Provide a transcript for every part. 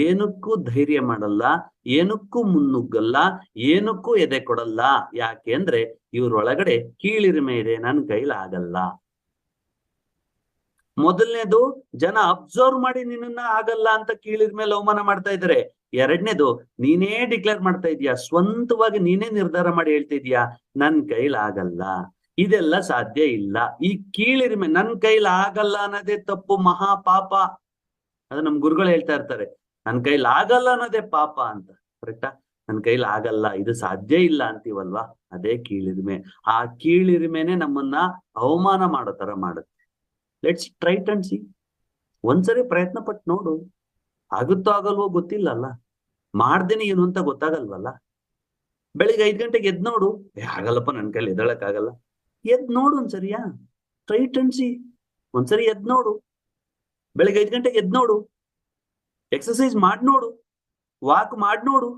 ಏನಕ್ಕೂ ಧೈರ್ಯ ಮಾಡಲ್ಲ, ಏನಕ್ಕೂ ಮುನ್ನುಗ್ಗಲ್ಲ, ಏನಕ್ಕೂ ಎದೆ ಕೊಡಲ್ಲ. ಯಾಕೆ ಅಂದ್ರೆ ಇವ್ರೊಳಗಡೆ ಕೀಳಿರಿಮೆ ಇದೆ, ನನ್ ಕೈಲಾಗಲ್ಲ ಮೊದಲನೇದು, ಜನ ಅಬ್ಸರ್ವ್ ಮಾಡಿ ನಿನ್ನ ಆಗಲ್ಲ ಅಂತ ಕೀಳಿದ ಮೇಲೆ ಅವಮಾನ ಮಾಡ್ತಾ ಇದ್ದಾರೆ ಎರಡನೇದು, ನೀನೇ ಡಿಕ್ಲೇರ್ ಮಾಡ್ತಾ ಇದೀಯಾ? ಸ್ವಂತವಾಗಿ ನೀನೇ ನಿರ್ಧಾರ ಮಾಡಿ ಹೇಳ್ತಾ ಇದೀಯಾ? ನನ್ ಕೈಲಾಗಲ್ಲ ಇದೆಲ್ಲ ಸಾಧ್ಯ ಇಲ್ಲ. ಈ ಕೀಳಿರಿಮೆ ನನ್ ಕೈಲಾಗಲ್ಲ ಅನ್ನೋದೇ ತಪ್ಪು ಮಹಾ ಪಾಪ ಅದು ನಮ್ ಗುರುಗಳು ಹೇಳ್ತಾ ಇರ್ತಾರೆ. ನನ್ ಕೈಲಿ ಆಗಲ್ಲ ಅನ್ನೋದೇ ಪಾಪ ಅಂತ ಕರೆಕ್ಟಾ ನನ್ ಕೈಲಿ ಆಗಲ್ಲ, ಇದು ಸಾಧ್ಯ ಇಲ್ಲ ಅಂತೀವಲ್ವಾ? ಅದೇ ಕೀಳಿರಿಮೆ ಆ ಕೀಳಿರಿಮೆನೆ ನಮ್ಮನ್ನ ಅವಮಾನ ಮಾಡೋ ತರ ಮಾಡುತ್ತೆ. ಲೆಟ್ಸ್ ಟ್ರೈಟ್ ಅಂಡ್ ಸಿ ಒಂದ್ಸರಿ ಪ್ರಯತ್ನ ಪಟ್ಟು ನೋಡು. ಆಗುತ್ತೋ ಆಗಲ್ವೋ ಗೊತ್ತಿಲ್ಲಲ್ಲ ಮಾಡ್ದೇನೆ ಏನು ಅಂತ ಗೊತ್ತಾಗಲ್ವಲ್ಲ? ಬೆಳಿಗ್ಗೆ ಐದ್ ಗಂಟೆಗೆ ಎದ್ ನೋಡು. ಆಗಲ್ಲಪ್ಪ, ನನ್ ಕೈಲಿ ಎದ್ದಳಕ್ ಆಗಲ್ಲ. ಎದ್ ನೋಡು ಒಂದ್ಸರಿಯಾ? ಟ್ರೈಟ್ ಅಂಡ್ ಸಿ ಒಂದ್ಸರಿ ಎದ್ ನೋಡು. ಬೆಳಿಗ್ಗೆ ಐದ್ ಗಂಟೆಗೆ ಎದ್ ನೋಡು. ಎಕ್ಸರ್ಸೈಸ್ ಮಾಡಿ ನೋಡು ವಾಕ್ ಮಾಡ್ ನೋಡು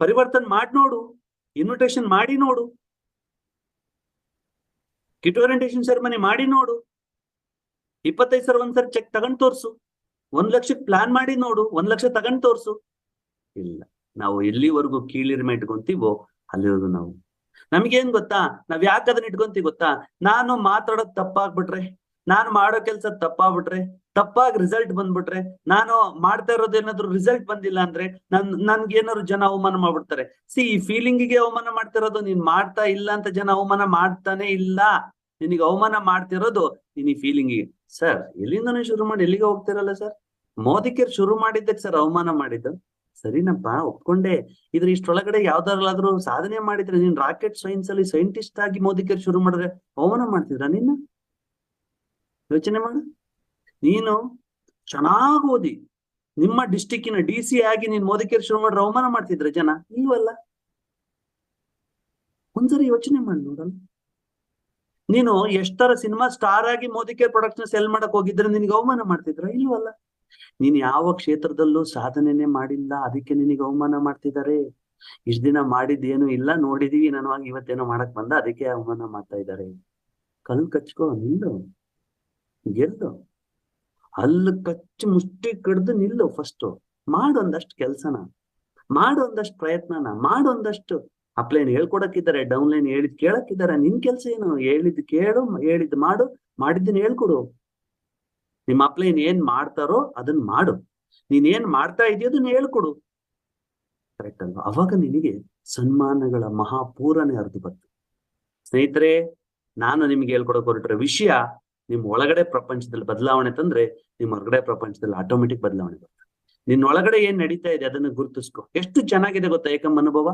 ಪರಿವರ್ತನ್ ಮಾಡಿ ನೋಡು ಇನ್ವಿಟೇಷನ್ ಮಾಡಿ ನೋಡು ಕಿಟ್ ಓರಿಯಂಟೇಷನ್ ಸೆರೆಮನಿ ಮಾಡಿ ನೋಡು ಇಪ್ಪತ್ತೈದು ಸಾವಿರ ಒಂದ್ಸರಿ ಚೆಕ್ ತಗೊಂಡ್ ತೋರ್ಸು, ಒಂದ್ ಲಕ್ಷಕ್ಕೆ ಪ್ಲಾನ್ ಮಾಡಿ ನೋಡು ಒಂದ್ ಲಕ್ಷ ತಗೊಂಡ್ ತೋರ್ಸು. ಇಲ್ಲ, ನಾವು ಎಲ್ಲಿವರೆಗೂ ಕೀಳಿರಿಮೆ ಇಟ್ಕೊಂತೀವೋ, ಅಲ್ಲಿವರೆಗೂ ನಾವು. ನಮ್ಗೇನ್ ಗೊತ್ತಾ? ನಾವ್ ಯಾಕೆ ಅದನ್ನ ಇಟ್ಕೊಂತೀವಿ ಗೊತ್ತಾ? ನಾನು ಮಾತಾಡೋದ್ ತಪ್ಪಾಗ್ಬಿಟ್ರೆ. ನಾನು ಮಾಡೋ ಕೆಲಸ ತಪ್ಪಾಗ್ಬಿಟ್ರೆ, ತಪ್ಪಾಗಿ ರಿಸಲ್ಟ್ ಬಂದ್ಬಿಟ್ರೆ, ನಾನು ಮಾಡ್ತಾ ಇರೋದು ಏನಾದ್ರು ರಿಸಲ್ಟ್ ಬಂದಿಲ್ಲ ಅಂದ್ರೆ ನನ್, ನನ್ಗೆ ಏನಾದ್ರು ಜನ ಅವಮಾನ ಮಾಡ್ಬಿಡ್ತಾರೆ. ಸಿ, ಈ ಫೀಲಿಂಗಿಗೆ ಅವಮಾನ ಮಾಡ್ತಿರೋದು ನೀನ್ ಮಾಡ್ತಾ ಇಲ್ಲ ಅಂತ ಜನ ಅವಮಾನ ಮಾಡ್ತಾನೆ ಇಲ್ಲ. ನಿನಗೆ ಅವಮಾನ ಮಾಡ್ತಿರೋದು ನೀನ್ ಈ ಫೀಲಿಂಗಿಗೆ ಸರ್, ಎಲ್ಲಿಂದನೂ ಶುರು ಮಾಡಿ, ಎಲ್ಲಿಗೆ ಹೋಗ್ತಿರಲ್ಲ ಸರ್? ಮೋದಿಕೇರ್ ಶುರು ಮಾಡಿದ್ದಕ್ಕೆ ಸರ್ ಅವಮಾನ ಮಾಡಿದ್ದು. ಸರಿನಪ್ಪ, ಒಪ್ಕೊಂಡೆ. ಇದ್ರ ಇಷ್ಟೊಳಗಡೆ ಯಾವ್ದಾರಲ್ಲಾದ್ರೂ ಸಾಧನೆ ಮಾಡಿದ್ರೆ ನೀನ್ ರಾಕೆಟ್ ಸೈನ್ಸ್ ಅಲ್ಲಿ ಸೈಂಟಿಸ್ಟ್ ಆಗಿ ಮೋದಿಕೇರ್ ಶುರು ಮಾಡಿದ್ರೆ ಅವಮಾನ ಮಾಡ್ತಿದ್ರ ನಿನ್ನ? ಯೋಚನೆ ಮಾಡು. ನೀನು ಚೆನ್ನಾಗಿ ಓದಿ. ನಿಮ್ಮ ಡಿಸ್ಟಿಕ್ಕಿನ ಡಿ ಸಿ ಆಗಿ ನೀನ್ ಮೋದಕೇರಿ ಶುರು ಮಾಡ್ರೆ ಅವಮಾನ ಮಾಡ್ತಿದ್ರ ಜನ? ಇಲ್ವಲ್ಲ? ಒಂದ್ಸರಿ ಯೋಚನೆ ಮಾಡಿ ನೋಡಲ್ಲ ನೀನು ಎಷ್ಟರ ಸಿನಿಮಾ ಸ್ಟಾರ್ ಆಗಿ ಮೋದಿಕೇರ್ ಪ್ರೊಡಕ್ಷನ್ ಸೆಲ್ ಮಾಡಕ್ ಹೋಗಿದ್ರೆ ನಿನಗೆ ಅವಮಾನ ಮಾಡ್ತಿದ್ರ? ಇಲ್ವಲ್ಲ? ನೀನ್ ಯಾವ ಕ್ಷೇತ್ರದಲ್ಲೂ ಸಾಧನೆನೆ ಮಾಡಿಲ್ಲ, ಅದಕ್ಕೆ ನಿನಗೆ ಅವಮಾನ ಮಾಡ್ತಿದ್ದಾರೆ ಇಷ್ಟ ದಿನ ಮಾಡಿದ್ದೇನು ಇಲ್ಲ, ನೋಡಿದೀವಿ ನನವಾಗಿ ಇವತ್ತೇನೋ ಮಾಡಕ್ ಬಂದ, ಅದಕ್ಕೆ ಅವಮಾನ ಮಾಡ್ತಾ ಇದ್ದಾರೆ ಕಲ್ ಕಚ್ಕೋ ನಿಲ್ಲು ಗೆಲ್ಲು ಅಲ್ಲಿ ಕಚ್ಚಿ ಮುಷ್ಟಿ ಕಡ್ದು ನಿಲ್ಲು ಫಸ್ಟ್ ಮಾಡೊಂದಷ್ಟು ಕೆಲ್ಸನ, ಮಾಡೊಂದಷ್ಟು ಪ್ರಯತ್ನನ, ಮಾಡೊಂದಷ್ಟು ಅಪ್ಲೈನ್ ಹೇಳ್ಕೊಡಕ್ಕಿದ್ದಾರೆ ಡೌನ್ ಲೈನ್ ಹೇಳಿದ್ ಕೇಳಕ್ಕಿದ್ದಾರೆ, ನಿನ್ ಕೆಲ್ಸ ಏನು? ಹೇಳಿದ್ ಕೇಳು, ಹೇಳಿದ್ ಮಾಡು, ಮಾಡಿದ್ದನ್ನ ಹೇಳ್ಕೊಡು. ನಿಮ್ಮ ಅಪ್ಲೈನ್ ಏನ್ ಮಾಡ್ತಾರೋ ಅದನ್ನ ಮಾಡು. ನೀನ್ ಏನ್ ಮಾಡ್ತಾ ಇದೆಯೋ ಅದನ್ನ ಹೇಳ್ಕೊಡು. ಕರೆಕ್ಟ್ ಅಲ್ವಾ? ಅವಾಗ ನಿನಗೆ ಸನ್ಮಾನಗಳ ಮಹಾಪೂರನೆ ಅರ್ಧ ಬಂತು ಸ್ನೇಹಿತರೆ, ನಾನು ನಿಮ್ಗೆ ಹೇಳ್ಕೊಡಕ್ ಹೊರಟ್ರೆ ವಿಷಯ ನಿಮ್ ಒಳಗಡೆ ಪ್ರಪಂಚದಲ್ಲಿ ಬದಲಾವಣೆ ತಂದ್ರೆ ನಿಮ್ ಹೊರಗಡೆ ಪ್ರಪಂಚದಲ್ಲಿ ಆಟೋಮೆಟಿಕ್ ಬದಲಾವಣೆ ಬರ್ತದೆ. ನಿನ್ನ ಒಳಗಡೆ ಏನ್ ನಡೀತಾ ಇದೆ ಅದನ್ನ ಗುರುತಿಸ್ಕೊ. ಎಷ್ಟು ಚೆನ್ನಾಗಿದೆ ಗೊತ್ತಾ ಏಕಂ ಅನುಭವ?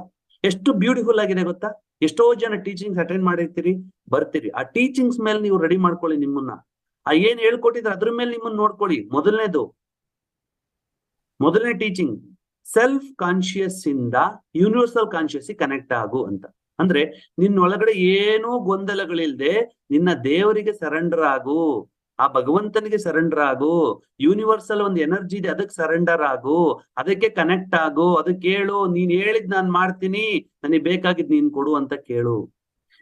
ಎಷ್ಟು ಬ್ಯೂಟಿಫುಲ್ ಆಗಿದೆ ಗೊತ್ತಾ? ಎಷ್ಟೋ ಜನ ಟೀಚಿಂಗ್ಸ್ ಅಟೆಂಡ್ ಮಾಡಿರ್ತೀರಿ, ಬರ್ತೀರಿ. ಆ ಟೀಚಿಂಗ್ಸ್ ಮೇಲೆ ನೀವು ರೆಡಿ ಮಾಡ್ಕೊಳ್ಳಿ ನಿಮ್ಮನ್ನ. ಆ ಏನ್ ಹೇಳ್ಕೊಟ್ಟಿದ್ರೆ ಅದ್ರ ಮೇಲೆ ನಿಮ್ಮನ್ನ ನೋಡ್ಕೊಳ್ಳಿ. ಮೊದಲನೇದು, ಮೊದಲನೇ ಟೀಚಿಂಗ್ ಸೆಲ್ಫ್ ಕಾನ್ಶಿಯಸ್ ಇಂದ ಯೂನಿವರ್ಸಲ್ ಕಾನ್ಶಿಯಸ್ ಕನೆಕ್ಟ್ ಆಗು ಅಂತ. ಅಂದ್ರೆ ನಿನ್ನೊಳಗಡೆ ಏನೂ ಗೊಂದಲಗಳಿಲ್ದೆ ನಿನ್ನ ದೇವರಿಗೆ ಸರೆಂಡರ್ ಆಗು ಆ ಭಗವಂತನಿಗೆ ಸರೆಂಡರ್ ಆಗು ಯೂನಿವರ್ಸಲ್ ಒಂದು ಎನರ್ಜಿ ಇದೆ ಅದಕ್ಕೆ ಸರೆಂಡರ್ ಆಗು ಅದಕ್ಕೆ ಕನೆಕ್ಟ್ ಆಗು ಅದಕ್ಕೆ ಕೇಳು, ನೀನ್ ಹೇಳಿದ್ ನಾನ್ ಮಾಡ್ತೀನಿ, ನನಗೆ ಬೇಕಾಗಿದ್ ನೀನ್ ಕೊಡು ಅಂತ ಕೇಳು.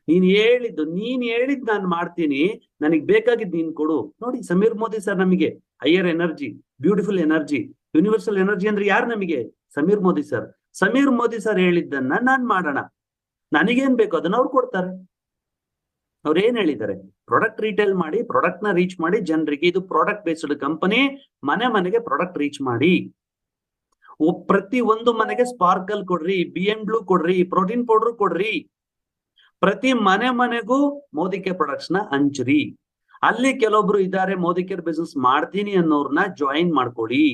ನೀನ್ ಹೇಳಿದ್ದು, ನೀನ್ ಹೇಳಿದ್ ನಾನ್ ಮಾಡ್ತೀನಿ, ನನಗ್ ಬೇಕಾಗಿದ್ ನೀನ್ ಕೊಡು. ನೋಡಿ ಸಮೀರ್ ಮೋದಿ ಸರ್ ನಮಗೆ higher energy beautiful energy universal energy ಅಂದ್ರೆ ಯಾರು ನಮಗೆ? ಸಮೀರ್ ಮೋದಿ ಸರ್. ಸಮೀರ್ ಮೋದಿ ಸರ್ ಹೇಳಿದ್ದನ್ನ ನಾನ್ ಮಾಡೋಣ. ನನಗೇನ್ ಬೇಕು? ಅದನ್ನ ಅವ್ರು ಕೊಡ್ತಾರೆ. ಅವ್ರು ಏನ್ ಹೇಳಿದ್ದಾರೆ? ಪ್ರಾಡಕ್ಟ್ ರೀಟೇಲ್ ಮಾಡಿ ಪ್ರಾಡಕ್ಟ್ನ ರೀಚ್ ಮಾಡಿ ಜನರಿಗೆ ಇದು ಪ್ರಾಡಕ್ಟ್ ಬೇಸ್ಡ್ ಕಂಪನಿ ಮನೆ ಮನೆಗೆ ಪ್ರಾಡಕ್ಟ್ ರೀಚ್ ಮಾಡಿ. ಪ್ರತಿ ಒಂದು ಮನೆಗೆ ಸ್ಪಾರ್ಕಲ್ ಕೊಡ್ರಿ ಬಿ ಎಂ ಬ್ಲೂ ಕೊಡ್ರಿ ಪ್ರೋಟೀನ್ ಪೌಡರ್ ಕೊಡ್ರಿ. ಪ್ರತಿ ಮನೆ ಮನೆಗೂ ಮೋದಿಕೆ ಪ್ರಾಡಕ್ಟ್ಸ್ನ ಹಂಚ್ರಿ. ಅಲ್ಲಿ ಕೆಲವೊಬ್ರು ಇದಾರೆ ಮೋದಿಕೇರ್ ಬಿಸ್ನೆಸ್ ಮಾಡ್ತೀನಿ ಅನ್ನೋರ್ನ ಜಾಯಿನ್ ಮಾಡ್ಕೊಡಿ.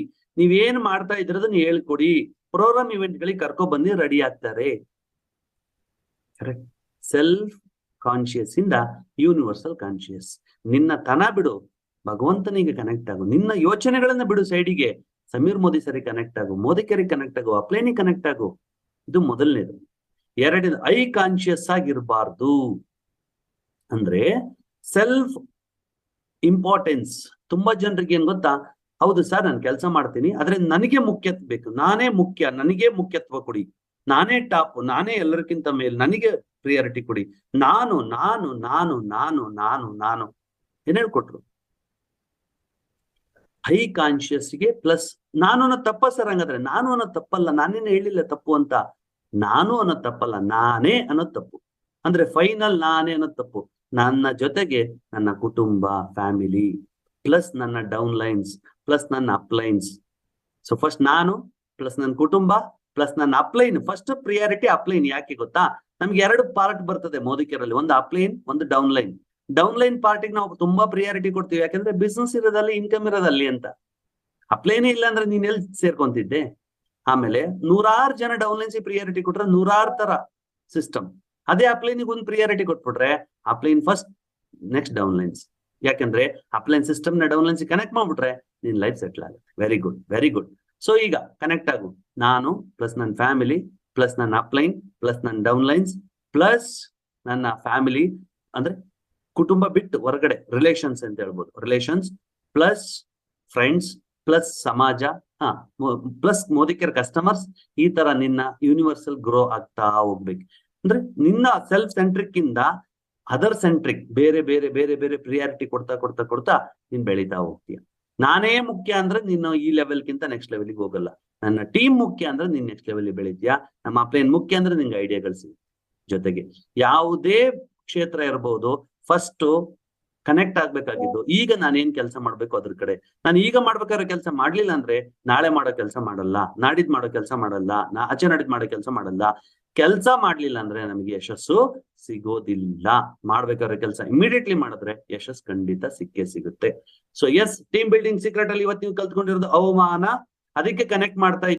ನೀವೇನ್ ಮಾಡ್ತಾ ಇದ್ರದನ್ನ ಹೇಳ್ಕೊಡಿ. ಪ್ರೋಗ್ರಾಮ್ ಇವೆಂಟ್ ಗಳಿಗೆ ಕರ್ಕೊ ಬಂದು ರೆಡಿ ಆಗ್ತಾರೆ. ಕರೆಕ್ಟ್ ಸೆಲ್ಫ್ ಕಾನ್ಶಿಯಸ್ ಇಂದ ಯೂನಿವರ್ಸಲ್ ಕಾನ್ಶಿಯಸ್ ನಿನ್ನ ತನ ಬಿಡು, ಭಗವಂತನಿಗೆ ಕನೆಕ್ಟ್ ಆಗು. ನಿನ್ನ ಯೋಚನೆಗಳನ್ನ ಬಿಡು ಸೈಡಿಗೆ ಸಮೀರ್ ಮೋದಿ ಸರಿ ಕನೆಕ್ಟ್ ಆಗು ಮೋದಿಕರಿಗೆ ಕನೆಕ್ಟ್ ಆಗು, ಅಪ್ಲೇನಿ ಕನೆಕ್ಟ್ ಆಗು. ಇದು ಮೊದಲನೇದು. ಎರಡನೇದು ಐ ಕಾನ್ಶಿಯಸ್ ಆಗಿರಬಾರ್ದು. ಅಂದ್ರೆ ಸೆಲ್ಫ್ ಇಂಪಾರ್ಟೆನ್ಸ್ ತುಂಬಾ ಜನರಿಗೆ ಏನ್ ಗೊತ್ತಾ? ಹೌದು ಸರ್ ನಾನು ಕೆಲಸ ಮಾಡ್ತೀನಿ. ಆದ್ರೆ ನನಗೆ ಮುಖ್ಯತ್ವ ಬೇಕು. ನಾನೇ ಮುಖ್ಯ, ನನಗೆ ಮುಖ್ಯತ್ವ ಕೊಡಿ. ನಾನೇ ಟಾಪ್, ನಾನೇ ಎಲ್ಲರಿಗಿಂತ ಮೇಲೆ, ನನಗೆ ಪ್ರಿಯಾರಿಟಿ ಕೊಡಿ. ನಾನು ನಾನು ನಾನು ನಾನು ನಾನು ನಾನು ಏನ್ ಹೇಳ್ಕೊಟ್ರು? ಹೈ ಕಾನ್ಶಿಯಸ್ಗೆ ಪ್ಲಸ್ ನಾನು ಅನ್ನೋ ತಪ್ಪ ಸರ್ ಹಂಗಾದ್ರೆ, ನಾನು ಅನ್ನೋ ತಪ್ಪಲ್ಲ ನಾನೇನು ಹೇಳಿಲ್ಲ ತಪ್ಪು ಅಂತ. ನಾನು ಅನ್ನೋ ತಪ್ಪಲ್ಲ, ನಾನೇ ಅನ್ನೋ ತಪ್ಪು. ಅಂದ್ರೆ ಫೈನಲ್ ನಾನೇ ಅನ್ನೋ ತಪ್ಪು. ನನ್ನ ಜೊತೆಗೆ ನನ್ನ ಕುಟುಂಬ ಫ್ಯಾಮಿಲಿ ಪ್ಲಸ್ ನನ್ನ ಡೌನ್ ಲೈನ್ಸ್ ಪ್ಲಸ್ ನನ್ನ ಅಪ್ಲೈನ್ಸ್ ಸೊ ಫಸ್ಟ್ ನಾನು ಪ್ಲಸ್ ನನ್ನ ಕುಟುಂಬ ಪ್ಲಸ್ ನನ್ನ ಅಪ್ಲೈನ್ ಫಸ್ಟ್ ಪ್ರಿಯಾರಿಟಿ ಅಪ್ಲೈನ್ ಯಾಕೆ ಗೊತ್ತಾ? ನಮ್ಗೆ ಎರಡು ಪಾರ್ಟ್ ಬರ್ತದೆ ಮೋದಿಕರಲ್ಲಿ ಒಂದು ಅಪ್ಲೈನ್ ಒಂದು ಡೌನ್ ಲೈನ್ ಡೌನ್ ಲೈನ್ ಪಾರ್ಟಿಗೆ ನಾವು ತುಂಬಾ ಪ್ರಿಯಾರಿಟಿ ಕೊಡ್ತೀವಿ. ಯಾಕಂದ್ರೆ ಬಿಸ್ನೆಸ್ ಇರೋದಲ್ಲಿ ಇನ್ಕಮ್ ಇರೋದಲ್ಲಿ ಅಂತ. ಅಪ್ಲೈನೇ ಇಲ್ಲ ಅಂದ್ರೆ ನೀನ್ ಎಲ್ಲಿ ಸೇರ್ಕೊಂತಿದ್ದೆ? ಆಮೇಲೆ ನೂರಾರು ಜನ ಡೌನ್ ಲೈನ್ಸ್ ಪ್ರಿಯಾರಿಟಿ ಕೊಟ್ರೆ ನೂರಾರು ತರ ಸಿಸ್ಟಮ್ ಅದೇ ಅಪ್ಲೈನಿಗೆ ಒಂದು ಪ್ರಿಯಾರಿಟಿ ಕೊಟ್ಬಿಟ್ರೆ upline first next down lines ಯಾಕಂದ್ರೆ ಅಪ್ಲೈನ್ ಸಿಸ್ಟಮ್ನ ಡೌನ್ ಲೈನ್ಸ್ ಕನೆಕ್ಟ್ ಮಾಡ್ಬಿಟ್ರೆ, ನಿನ್ ಲೈಫ್ ಸೆಟ್ಲ್ ಆಗುತ್ತೆ. Very good very good so ಈಗ ಕನೆಕ್ಟ್ ಆಗು. ನಾನು ಪ್ಲಸ್ ನನ್ನ ಫ್ಯಾಮಿಲಿ ಪ್ಲಸ್ ನನ್ನ ಅಪ್ಲೈನ್ ಪ್ಲಸ್ ನನ್ನ ಡೌನ್ ಲೈನ್ಸ್ ಪ್ಲಸ್ ನನ್ನ ಫ್ಯಾಮಿಲಿ ಅಂದ್ರೆ ಕುಟುಂಬ ಬಿಟ್ಟು ಹೊರಗಡೆ ರಿಲೇಷನ್ಸ್ ಅಂತ ಹೇಳ್ಬೋದು. ರಿಲೇಷನ್ಸ್ ಪ್ಲಸ್ ಫ್ರೆಂಡ್ಸ್ ಪ್ಲಸ್ ಸಮಾಜ, ಹಾ ಪ್ಲಸ್ ಮೋದಿಕರ್ ಕಸ್ಟಮರ್ಸ್ ಈ ತರ ನಿನ್ನ ಯೂನಿವರ್ಸಲ್ ಗ್ರೋ ಆಗ್ತಾ ಹೋಗ್ಬೇಕು. ಅಂದ್ರೆ ನಿನ್ನ ಸೆಲ್ಫ್ ಸೆಂಟ್ರಿಕ್ ಇಂದ ಅದರ್ ಸೆಂಟ್ರಿಕ್ ಬೇರೆ ಬೇರೆ ಬೇರೆ ಬೇರೆ ಪ್ರಿಯಾರಿಟಿ ಕೊಡ್ತಾ ಕೊಡ್ತಾ ಕೊಡ್ತಾ ನೀನ್ ಬೆಳೀತಾ ಹೋಗ್ತೀಯ. ನಾನೇ ಮುಖ್ಯ ಅಂದ್ರೆ ನೀನು ಈ ಲೆವೆಲ್ಗಿಂತ ನೆಕ್ಸ್ಟ್ ಲೆವೆಲ್ಗೆ ಹೋಗಲ್ಲ. ನನ್ನ ಟೀಮ್ ಮುಖ್ಯ ಅಂದ್ರೆ ನೀನ್ ನೆಕ್ಸ್ಟ್ ಲೆವೆಲ್ ಬೆಳಿದ್ಯಾ ನಮ್ಮ ಅಪ್ಲೈನ್ ಮುಖ್ಯ ಅಂದ್ರೆ ನಿಂಗೆ ಐಡಿಯಾ ಸಿಗುತ್ತೆ. ಜೊತೆಗೆ ಯಾವುದೇ ಕ್ಷೇತ್ರ ಇರಬಹುದು ಫಸ್ಟ್ ಕನೆಕ್ಟ್ ಆಗ್ಬೇಕಾಗಿದ್ದು. ಈಗ ನಾನೇನ್ ಕೆಲಸ ಮಾಡ್ಬೇಕು ಅದ್ರ ಕಡೆ. ನಾನು ಈಗ ಮಾಡ್ಬೇಕಾದ್ರೆ ಕೆಲಸ ಮಾಡ್ಲಿಲ್ಲ ಅಂದ್ರೆ ನಾಳೆ ಮಾಡೋ ಕೆಲಸ ಮಾಡಲ್ಲ, ನಾಡಿದ್ ಮಾಡೋ ಕೆಲಸ ಮಾಡಲ್ಲ, ನಾ ಆಚೆ ನಾಡಿದ್ ಮಾಡೋ ಕೆಲಸ ಮಾಡಲ್ಲ. ಕೆಲಸ ಮಾಡ್ಲಿಲ್ಲ ಅಂದ್ರೆ ನಮಗೆ ಯಶಸ್ಸು ಸಿಗೋದಿಲ್ಲ. ಮಾಡ್ಬೇಕಾದ್ರೆ ಕೆಲಸ ಇಮಿಡಿಯೇಟ್ಲಿ ಮಾಡಿದ್ರೆ ಯಶಸ್ ಖಂಡಿತ ಸಿಕ್ಕೇ ಸಿಗುತ್ತೆ. So yes team building secret ಅಲ್ಲಿ ಇವತ್ತು ನೀವು ಕಲ್ತ್ಕೊಂಡಿರೋದು ಅವಮಾನ. ಅದಕ್ಕೆ ಕನೆಕ್ಟ್ ಮಾಡ್ತಾ